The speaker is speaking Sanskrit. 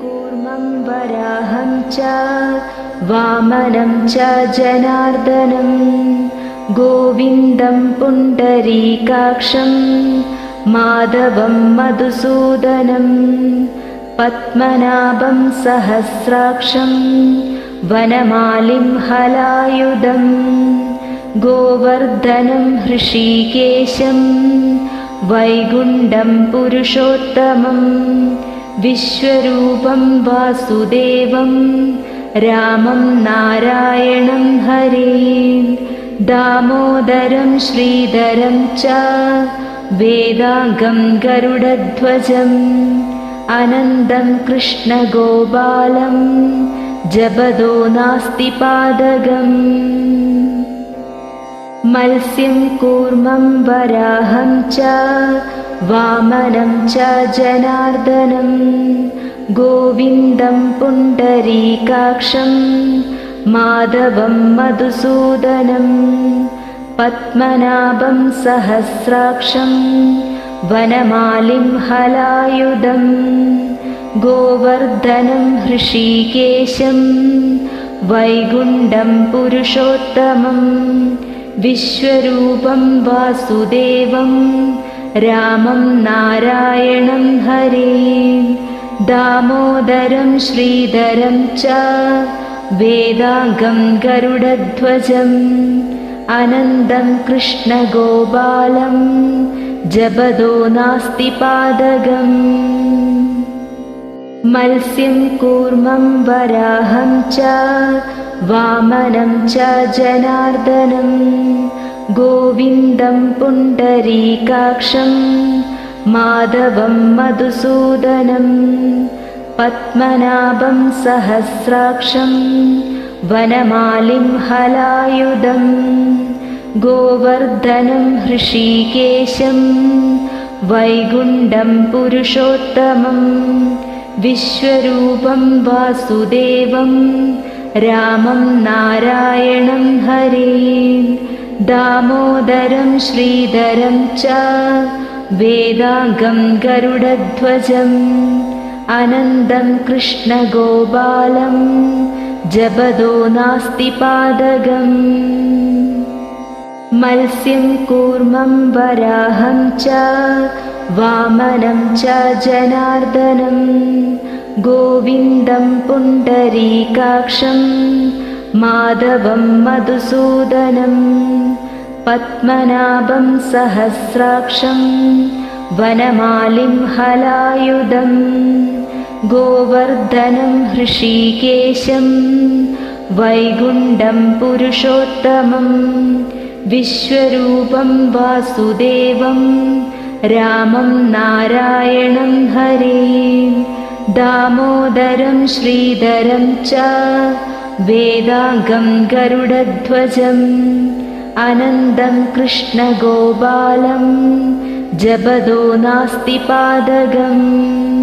कूर्मं वराहं च वामनं च जनार्दनं गोविन्दं पुण्डरीकाक्षं माधवं मधुसूदनं पद्मनाभं सहस्राक्षं वनमालिं हलायुधं गोवर्धनं हृषीकेशं वैगुण्डं पुरुषोत्तमम् विश्वरूपं वासुदेवं रामं नारायणं हरे दामोदरं श्रीधरं च वेदाङ्गं गरुडध्वजम् अनन्दं कृष्णगोपालं जपदो नास्ति पादगम् मत्स्यं कूर्मं वराहं च वामनं च जनार्दनं गोविन्दं पुण्डरीकाक्षं माधवं मधुसूदनं पद्मनाभं सहस्राक्षं वनमालिं हलायुधं गोवर्धनं हृषीकेशं वैगुण्डं पुरुषोत्तमम् विश्वरूपं वासुदेवं रामं नारायणं हरे दामोदरं श्रीधरं च वेदाङ्गं गरुडध्वजम् अनन्दं कृष्णगोपालं जपदो नास्ति पादगम् मत्स्यं कूर्मं वराहं च वामनं च जनार्दनं गोविन्दं पुण्डरीकाक्षं माधवं मधुसूदनं पद्मनाभं सहस्राक्षं वनमालिं हलायुधं गोवर्धनं हृषीकेशं वैगुण्डं पुरुषोत्तमम् विश्वरूपं वासुदेवं रामं नारायणं हरे दामोदरं श्रीधरं च वेदाङ्गं गरुडध्वजम् अनन्दं कृष्णगोपालं जपदो नास्ति पादगम् मत्स्यं कूर्मं वराहं च वामनं च जनार्दनं गोविन्दं पुण्डरीकाक्षं माधवं मधुसूदनं पद्मनाभं सहस्राक्षं वनमालिं हलायुधं गोवर्धनं हृषीकेशं वैगुण्डं पुरुषोत्तमम् विश्वरूपं वासुदेवं रामं नारायणं हरे दामोदरं श्रीधरं च वेदाङ्गं गरुडध्वजम् अनन्दं कृष्णगोपालं जपदो नास्ति पादगम्